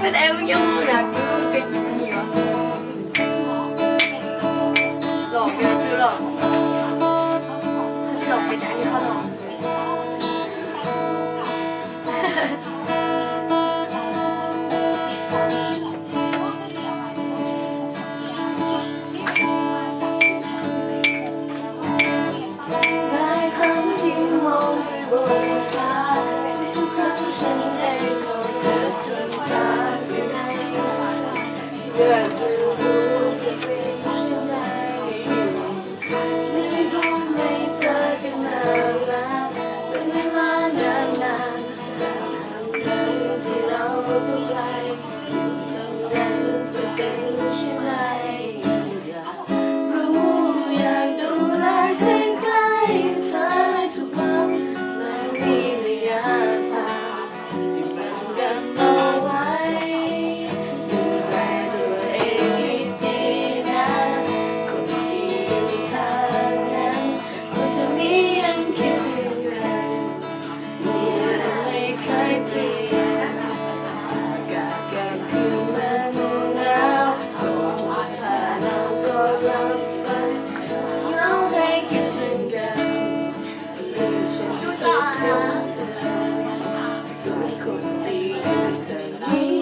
But ayaw niya muna. คนที่เธอนี้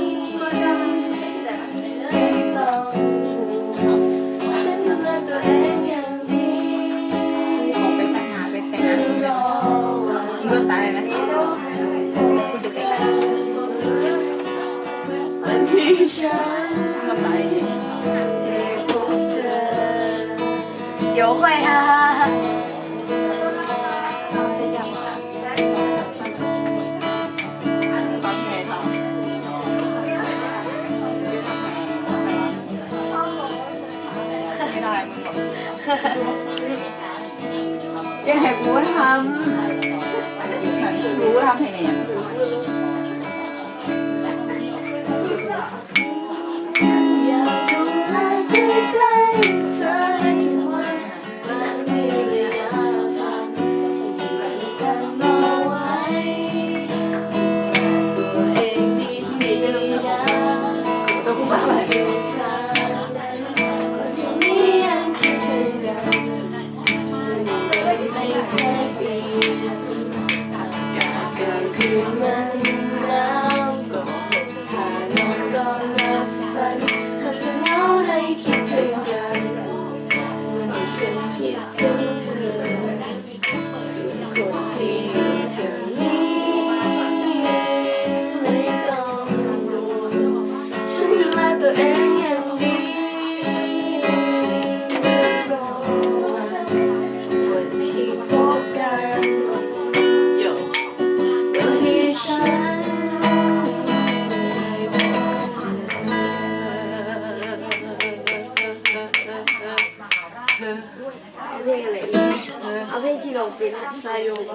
กักไม่ต้องห่วงฉันดูแลตัวเองอย่างดีผมเป็นปัญหาเป็นแต่งรอวันก็ตายนะวันที่ฉันก็ตายเดี๋ยวไปหา ยังให้กูทำกูทำให้เนี่ย เอาเพลงอะไรอีกเอาเพลงที่เราเป็นสะซาโยป